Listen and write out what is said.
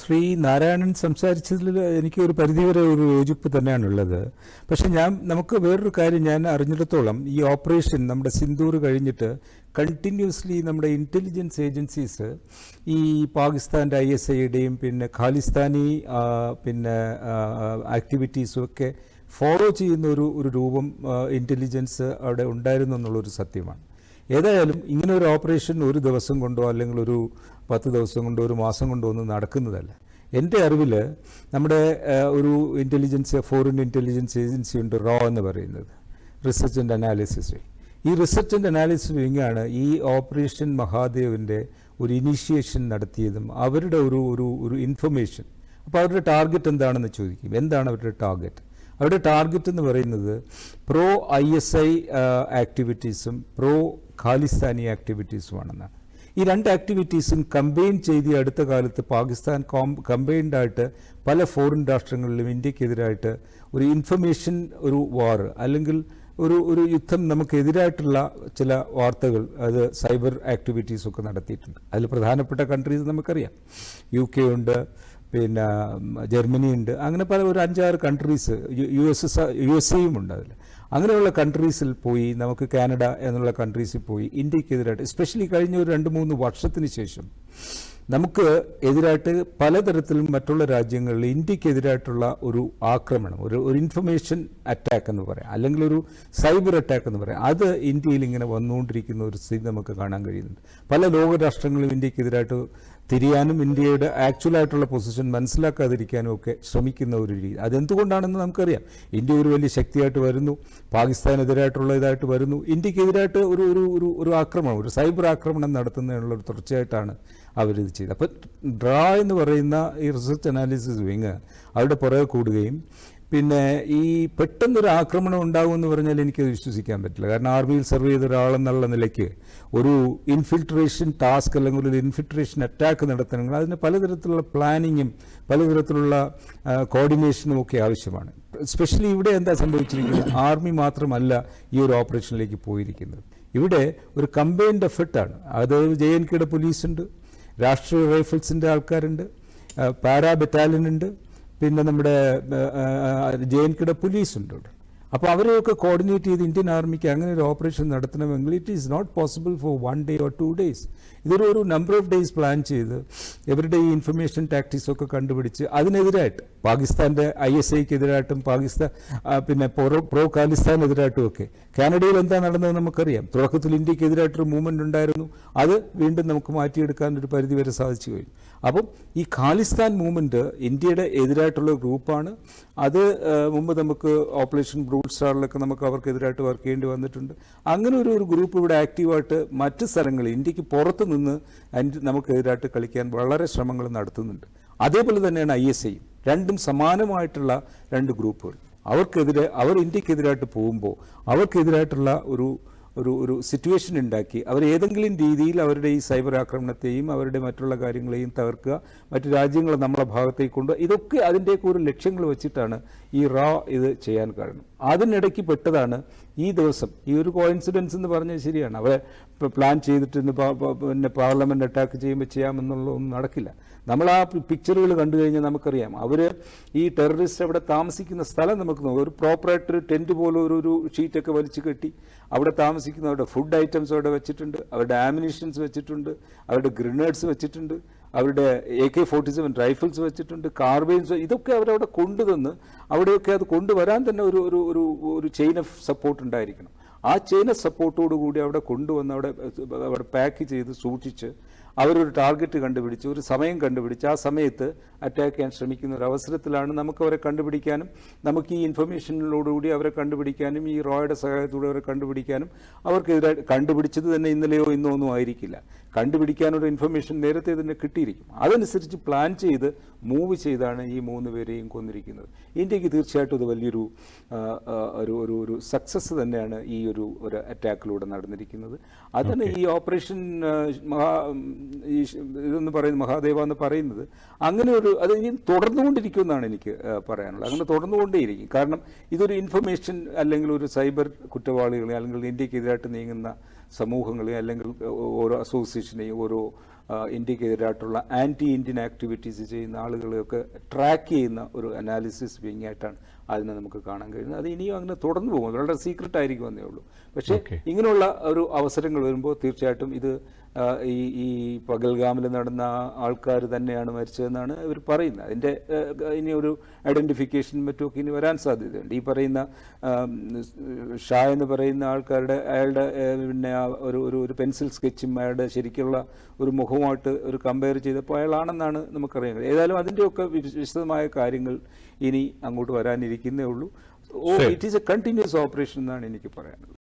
ശ്രീ നാരായണൻ സംസാരിച്ചതിൽ എനിക്ക് ഒരു പരിധിവരെ ഒരു യോജിപ്പ് തന്നെയാണുള്ളത്. പക്ഷെ ഞാൻ നമുക്ക് വേറൊരു കാര്യം ഞാൻ അറിഞ്ഞിടത്തോളം ഈ ഓപ്പറേഷൻ നമ്മുടെ സിന്ദൂർ കഴിഞ്ഞിട്ട് കണ്ടിന്യൂസ്ലി നമ്മുടെ ഇന്റലിജൻസ് ഏജൻസീസ് ഈ പാകിസ്ഥാന്റെ ഐ എസ് ഐയുടെയും പിന്നെ ഖാലിസ്ഥാനി പിന്നെ ആക്ടിവിറ്റീസും ഒക്കെ ഫോളോ ചെയ്യുന്ന ഒരു ഒരു രൂപം ഇന്റലിജൻസ് അവിടെ ഉണ്ടായിരുന്നു എന്നുള്ളൊരു സത്യമാണ്. ഏതായാലും ഇങ്ങനെ ഒരു ഓപ്പറേഷൻ ഒരു ദിവസം കൊണ്ടോ അല്ലെങ്കിൽ ഒരു പത്ത് ദിവസം കൊണ്ടോ ഒരു മാസം കൊണ്ടോ ഒന്നും നടക്കുന്നതല്ല. എന്റെ അറിവിൽ നമ്മുടെ ഒരു ഇന്റലിജൻസ് ഫോറിൻ ഇന്റലിജൻസ് ഏജൻസി ഉണ്ട് റോ എന്ന് പറയുന്നത്. റിസർച്ച് ആൻഡ് അനാലിസിസ് ഈ റിസർച്ച് ആൻഡ് അനാലിസിസ് വിങ്ങാണ് ഈ ഓപ്പറേഷൻ മഹാദേവിന്റെ ഒരു ഇനീഷ്യേഷൻ നടത്തിയതും അവരുടെ ഒരു ഒരു ഒരു ഇൻഫർമേഷൻ അപ്പോൾ അവരുടെ ടാർഗറ്റ് എന്താണെന്ന് ചോദിക്കും. എന്താണ് അവരുടെ ടാർഗറ്റ് അവരുടെ ടാർഗറ്റ് എന്ന് പറയുന്നത് പ്രോ ഐ എസ് ഐ ആക്ടിവിറ്റീസും പ്രോ ഖാലിസ്ഥാനി ആക്ടിവിറ്റീസുമാണെന്നാണ് ഈ രണ്ട് ആക്ടിവിറ്റീസും കമ്പൈൻ ചെയ്ത് അടുത്ത കാലത്ത് പാകിസ്ഥാൻ കോം കമ്പൈൻഡായിട്ട് പല ഫോറിൻ രാഷ്ട്രങ്ങളിലും ഇന്ത്യക്കെതിരായിട്ട് ഒരു ഇൻഫർമേഷൻ ഒരു വാർ അല്ലെങ്കിൽ ഒരു ഒരു യുദ്ധം നമുക്കെതിരായിട്ടുള്ള ചില വാർത്തകൾ അത് സൈബർ ആക്ടിവിറ്റീസ് ഒക്കെ നടത്തിയിട്ടുണ്ട് അതിൽ പ്രധാനപ്പെട്ട കൺട്രീസ് നമുക്കറിയാം യു കെ ഉണ്ട് പിന്നെ ജർമ്മനി ഉണ്ട് അങ്ങനെ പല ഒരു അഞ്ചാറ് countries U S U S എയും ഉണ്ട് അതിൽ അങ്ങനെയുള്ള കൺട്രീസിൽ പോയി നമുക്ക് കാനഡ എന്നുള്ള കൺട്രീസിൽ പോയി ഇന്ത്യക്കെതിരായിട്ട് എസ്പെഷ്യലി കഴിഞ്ഞ ഒരു രണ്ട് മൂന്ന് വർഷത്തിന് ശേഷം നമുക്ക് എതിരായിട്ട് പലതരത്തിലും മറ്റുള്ള രാജ്യങ്ങളിൽ ഇന്ത്യക്കെതിരായിട്ടുള്ള ഒരു ആക്രമണം ഒരു ഒരു ഇൻഫർമേഷൻ അറ്റാക്ക് എന്ന് പറയാം അല്ലെങ്കിൽ ഒരു സൈബർ അറ്റാക്ക് എന്ന് പറയാം. അത് ഇന്ത്യയിൽ ഇങ്ങനെ വന്നുകൊണ്ടിരിക്കുന്ന ഒരു സ്ഥിതി നമുക്ക് കാണാൻ കഴിയുന്നുണ്ട്. പല ലോകരാഷ്ട്രങ്ങളും ഇന്ത്യക്കെതിരായിട്ട് തിരിയാനും ഇന്ത്യയുടെ ആക്ച്വലായിട്ടുള്ള പൊസിഷൻ മനസ്സിലാക്കാതിരിക്കാനും ഒക്കെ ശ്രമിക്കുന്ന ഒരു രീതി. അതെന്തുകൊണ്ടാണെന്ന് നമുക്കറിയാം. ഇന്ത്യ ഒരു വലിയ ശക്തിയായിട്ട് വരുന്നു. പാകിസ്ഥാനെതിരായിട്ടുള്ള ഇതായിട്ട് വരുന്നു. ഇന്ത്യക്കെതിരായിട്ട് ഒരു ഒരു ഒരു ഒരു ആക്രമണം ഒരു സൈബർ ആക്രമണം നടത്തുന്നതിനുള്ള ഒരു തുടർച്ചയായിട്ടാണ് അവരിത് ചെയ്തത്. അപ്പം ഡ്രാ എന്ന് പറയുന്ന ഈ റിസർച്ച് അനാലിസിസ് വിങ് അവരുടെ പുറകെ കൂടുകയും പിന്നെ ഈ പെട്ടെന്നൊരു ആക്രമണം ഉണ്ടാകുമെന്ന് പറഞ്ഞാൽ എനിക്കത് വിശ്വസിക്കാൻ പറ്റില്ല. കാരണം ആർമിയിൽ സർവ് ചെയ്ത ഒരാളെന്നുള്ള നിലയ്ക്ക് ഒരു ഇൻഫിൽട്രേഷൻ ടാസ്ക് അല്ലെങ്കിൽ ഒരു ഇൻഫിൽട്രേഷൻ അറ്റാക്ക് നടത്തണമെങ്കിൽ അതിന് പലതരത്തിലുള്ള പ്ലാനിങ്ങും പലതരത്തിലുള്ള കോർഡിനേഷനും ഒക്കെ ആവശ്യമാണ്. സ്പെഷ്യലി ഇവിടെ എന്താ സംഭവിച്ചിരിക്കുന്നത്? ആർമി മാത്രമല്ല ഈ ഒരു ഓപ്പറേഷനിലേക്ക് പോയിരിക്കുന്നത്. ഇവിടെ ഒരു കമ്പൈൻഡ് എഫർട്ടാണ് അത് ജെ എൻ കെയുടെ പോലീസുണ്ട് രാഷ്ട്രീയ റൈഫിൾസിന്റെ ആൾക്കാരുണ്ട് പാരാ ബറ്റാലിയൻ ഉണ്ട് പിന്നെ നമ്മുടെ ജെ എൻ കെയുടെ പോലീസുണ്ട് ഇവിടെ അപ്പോൾ അവരെയൊക്കെ കോർഡിനേറ്റ് ചെയ്ത് ഇന്ത്യൻ ആർമിക്ക് അങ്ങനെ ഒരു ഓപ്പറേഷൻ നടത്തണമെങ്കിൽ it is not possible for one day or two days ഇതൊരു ഒരു നമ്പർ ഓഫ് ഡേയ്സ് പ്ലാൻ ചെയ്ത് ഇവരുടെ ഈ ഇൻഫർമേഷൻ ടാക്ടിക്സ് ഒക്കെ കണ്ടുപിടിച്ച് അതിനെതിരായിട്ട് പാകിസ്ഥാന്റെ ഐ എസ് ഐക്കെതിരായിട്ടും പാകിസ്ഥാൻ പിന്നെ പ്രോ പ്രോ ഖാലിസ്ഥാനെതിരായിട്ടും ഒക്കെ. കാനഡയിൽ എന്താ നടന്നത് നമുക്കറിയാം. തുടക്കത്തിൽ ഇന്ത്യക്കെതിരായിട്ടൊരു മൂവ്മെന്റ് ഉണ്ടായിരുന്നു. അത് വീണ്ടും നമുക്ക് മാറ്റിയെടുക്കാൻ ഒരു പരിധി വരെ സാധിച്ചു കഴിഞ്ഞു. അപ്പം ഈ ഖാലിസ്ഥാൻ മൂവ്മെന്റ് ഇന്ത്യയുടെ എതിരായിട്ടുള്ള ഗ്രൂപ്പാണ്. അത് മുമ്പ് നമുക്ക് ഓപ്പറേഷൻ ബ്രൂട്ട് സ്റ്റാറിലൊക്കെ നമുക്ക് അവർക്കെതിരായിട്ട് വർക്ക് ചെയ്യേണ്ടി വന്നിട്ടുണ്ട്. അങ്ങനെ ഒരു ഒരു ഗ്രൂപ്പ് ഇവിടെ ആക്റ്റീവായിട്ട് മറ്റ് സ്ഥലങ്ങളിൽ ഇന്ത്യയ്ക്ക് പുറത്ത് നിന്ന് നമുക്കെതിരായിട്ട് കളിക്കാൻ വളരെ ശ്രമങ്ങൾ നടത്തുന്നുണ്ട്. അതേപോലെ തന്നെയാണ് ഐ എസ് ഐയും. രണ്ടും സമാനമായിട്ടുള്ള രണ്ട് ഗ്രൂപ്പുകൾ. അവർക്കെതിരെ അവർ ഇന്ത്യക്കെതിരായിട്ട് പോകുമ്പോൾ അവർക്കെതിരായിട്ടുള്ള ഒരു ഒരു ഒരു സിറ്റുവേഷൻ ഉണ്ടാക്കി. അവർ ഏതെങ്കിലും രീതിയിൽ അവരുടെ ഈ സൈബർ ആക്രമണത്തെയും അവരുടെ മറ്റുള്ള കാര്യങ്ങളെയും തകർക്കുക മറ്റു രാജ്യങ്ങൾ നമ്മളെ ഭാഗത്തേക്ക് കൊണ്ടുപോകുക ഇതൊക്കെ അതിന്റെയൊക്കെ ഒരു ലക്ഷ്യങ്ങൾ വെച്ചിട്ടാണ് ഈ റാ ഇത് ചെയ്യാൻ കാരണം. അതിനിടയ്ക്ക് പെട്ടതാണ് ഈ ദിവസം. ഈ ഒരു കോയിൻസിഡൻസ് എന്ന് പറഞ്ഞാൽ ശരിയാണ്. അവരെ പ്ലാൻ ചെയ്തിട്ട് ഇന്ന് പിന്നെ പാർലമെന്റ് അറ്റാക്ക് ചെയ്യുമ്പോൾ ചെയ്യാമെന്നുള്ളതൊന്നും നടക്കില്ല. നമ്മൾ ആ പിക്ചറുകൾ കണ്ടു കഴിഞ്ഞാൽ നമുക്കറിയാം. അവർ ഈ ടെററിസ്റ്റ് അവിടെ താമസിക്കുന്ന സ്ഥലം നമുക്ക് നോക്കാം. ഒരു പ്രോപ്പറായിട്ട് ഒരു ടെന്റ് പോലെ ഒരു ഒരു ഷീറ്റൊക്കെ വലിച്ചു കെട്ടി അവിടെ താമസിക്കുന്ന അവരുടെ ഫുഡ് ഐറ്റംസ് അവിടെ വെച്ചിട്ടുണ്ട്. അവരുടെ ആമിനിഷൻസ് വെച്ചിട്ടുണ്ട്. അവരുടെ ഗ്രനേഡ്സ് വെച്ചിട്ടുണ്ട്. അവരുടെ A K forty seven rifles വെച്ചിട്ടുണ്ട് കാർബൈൻസ് ഇതൊക്കെ അവരവിടെ കൊണ്ടുതന്ന് അവിടെയൊക്കെ അത് കൊണ്ടുവരാൻ തന്നെ ഒരു ഒരു ഒരു ഒരു ചെയിൻ ഓഫ് സപ്പോർട്ട് ഉണ്ടായിരിക്കണം. ആ ചെയിൻ ഓഫ് സപ്പോർട്ടോട് കൂടി അവിടെ കൊണ്ടുവന്ന് അവിടെ അവിടെ പാക്ക് ചെയ്ത് സൂക്ഷിച്ച് അവരൊരു ടാർഗറ്റ് കണ്ടുപിടിച്ച് ഒരു സമയം കണ്ടുപിടിച്ച് ആ സമയത്ത് അറ്റാക്ക് ചെയ്യാൻ ശ്രമിക്കുന്ന ഒരു അവസരത്തിലാണ് നമുക്ക് അവരെ കണ്ടുപിടിക്കാനും നമുക്ക് ഈ ഇൻഫർമേഷനിലോടുകൂടി അവരെ കണ്ടുപിടിക്കാനും ഈ റോയുടെ സഹായത്തോടെ അവരെ കണ്ടുപിടിക്കാനും അവർക്കെതിരെ കണ്ടുപിടിച്ചത് തന്നെ ഇന്നലെയോ ഇന്നോ ഒന്നും ആയിരിക്കില്ല. കണ്ടുപിടിക്കാനൊരു ഇൻഫർമേഷൻ നേരത്തെ തന്നെ കിട്ടിയിരിക്കും. അതനുസരിച്ച് പ്ലാൻ ചെയ്ത് മൂവ് ചെയ്താണ് ഈ മൂന്ന് പേരെയും കൊന്നിരിക്കുന്നത്. ഇന്ത്യയ്ക്ക് തീർച്ചയായിട്ടും ഇത് വലിയൊരു ഒരു ഒരു ഒരു സക്സസ് തന്നെയാണ് ഈ ഒരു ഒരു അറ്റാക്കിലൂടെ നടന്നിരിക്കുന്നത്. അതിന് ഈ ഓപ്പറേഷൻ മഹാ ഈ ഇതെന്ന് പറയുന്നത് മഹാദേവ എന്ന് പറയുന്നത് അങ്ങനെ ഒരു അത് ഇനി തുടർന്നുകൊണ്ടിരിക്കുമെന്നാണ് എനിക്ക് പറയാനുള്ളത്. അങ്ങനെ തുടർന്നുകൊണ്ടേയിരിക്കും. കാരണം ഇതൊരു ഇൻഫർമേഷൻ അല്ലെങ്കിൽ ഒരു സൈബർ കുറ്റവാളികളെ അല്ലെങ്കിൽ ഇന്ത്യക്കെതിരായിട്ട് നീങ്ങുന്ന സമൂഹങ്ങളെ അല്ലെങ്കിൽ ഓരോ അസോസിയേഷനെയും ഓരോ ഇന്ത്യക്കെതിരായിട്ടുള്ള ആന്റി ഇന്ത്യൻ ആക്ടിവിറ്റീസ് ചെയ്യുന്ന ആളുകളെയൊക്കെ ട്രാക്ക് ചെയ്യുന്ന ഒരു അനാലിസിസ് വിങ് ആയിട്ടാണ് അതിനെ നമുക്ക് കാണാൻ കഴിയുന്നത്. അത് ഇനിയും അങ്ങനെ തുടർന്നു പോകും. വളരെ സീക്രട്ട് ആയിരിക്കും എന്നേ ഉള്ളൂ. പക്ഷേ ഇങ്ങനെയുള്ള ഒരു അവസരങ്ങൾ വരുമ്പോൾ തീർച്ചയായിട്ടും ഇത് ഈ ഈ പകൽഗാമിൽ നടന്ന ആൾക്കാർ തന്നെയാണ് മരിച്ചതെന്നാണ് ഇവർ പറയുന്നത്. അതിന്റെ ഇനി ഒരു ഐഡന്റിഫിക്കേഷൻ മറ്റുമൊക്കെ ഇനി വരാൻ സാധ്യതയുണ്ട്. ഈ പറയുന്ന ഷാ എന്ന് പറയുന്ന ആൾക്കാരുടെ അയാളുടെ പിന്നെ ആ ഒരു ഒരു ഒരു പെൻസിൽ സ്കെച്ചും അയാളുടെ ശരിക്കുള്ള ഒരു മുഖവുമായിട്ട് ഒരു കമ്പയർ ചെയ്തപ്പോൾ അയാളാണെന്നാണ് നമുക്കറിയാൻ കഴിയും ഏതായാലും അതിന്റെയൊക്കെ വിശദമായ കാര്യങ്ങൾ ഇനി അങ്ങോട്ട് വരാനിരിക്കുന്നേ ഉള്ളൂ. ഓ it is a continuous operation എന്നാണ് എനിക്ക് പറയാനുള്ളത്.